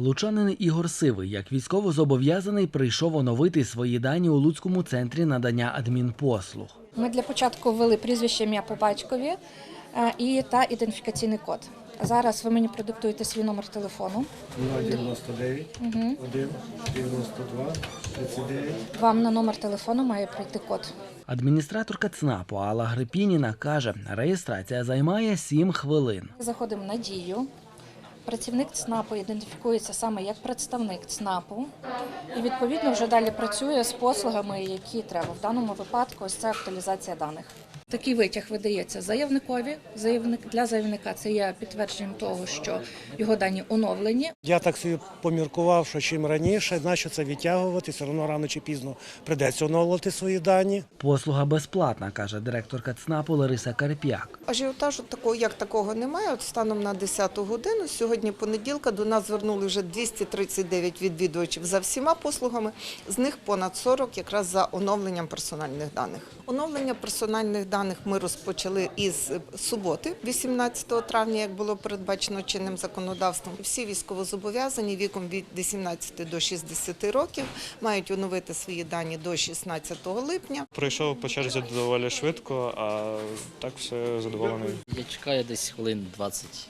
Лучанин Ігор Сивий, як військовозобов'язаний, прийшов оновити свої дані у Луцькому центрі надання адмінпослуг. Ми для початку ввели прізвище ім'я по батькові е, і та ідентифікаційний код. Зараз ви мені продиктуєте свій номер телефону. 099, 1, 92, 39. Вам на номер телефону має прийти код. Адміністраторка ЦНАПу Алла Грипініна каже, реєстрація займає 7 хвилин. Заходимо на дію. Працівник ЦНАПу ідентифікується саме як представник ЦНАПу і відповідно вже далі працює з послугами, які треба. В даному випадку ось це актуалізація даних. Такий витяг видається заявникові. Заявник для заявника це є підтвердженням того, що його дані оновлені. Я так собі поміркував, що чим раніше, нащо це відтягувати, все одно рано чи пізно придеться оновлювати свої дані. Послуга безплатна, каже директорка ЦНАПу Лариса Карп'як. Ажіотажу такого як такого немає. От станом на 10 годину, сьогодні понеділка, до нас звернули вже 239 відвідувачів за всіма послугами. З них понад 40 якраз за оновленням персональних даних. Оновлення персональних даних ми розпочали із суботи, 18 травня, як було передбачено чинним законодавством. Всі військовозобов'язані віком від 18 до 60 років мають оновити свої дані до 16 липня. Пройшов по черзі доволі швидко, а так все задоволений. Я чекаю десь хвилин 20.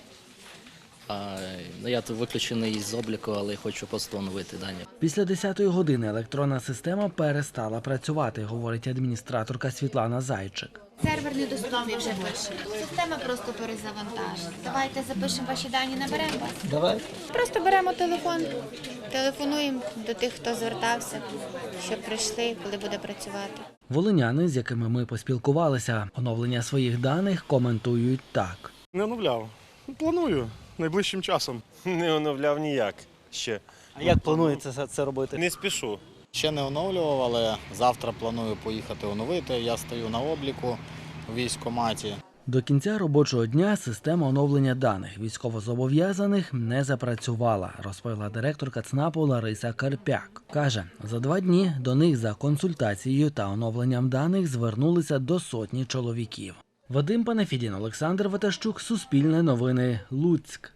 А, ну, я тут виключений з обліку, але хочу просто оновити дані. Після 10-ї години електронна система перестала працювати, говорить адміністраторка Світлана Зайчик. Сервер недоступний вже пише. Система просто перезавантажена. Давайте запишемо ваші дані, наберемо вас. Давай. Просто беремо телефон, телефонуємо до тих, хто звертався, щоб прийшли, коли буде працювати. Волиняни, з якими ми поспілкувалися, оновлення своїх даних коментують так. Не оновляв. Планую найближчим часом. Не оновляв ніяк ще. А як плануєте це, це робити? Не спішу. Ще не оновлював, але завтра планую поїхати оновити. Я стою на обліку у військкоматі. До кінця робочого дня система оновлення даних військовозобов'язаних не запрацювала, розповіла директорка ЦНАПу Лариса Карпяк. Каже, за два дні до них за консультацією та оновленням даних звернулися до сотні чоловіків. Вадим Панафідін, Олександр Ватащук, Суспільне новини, Луцьк.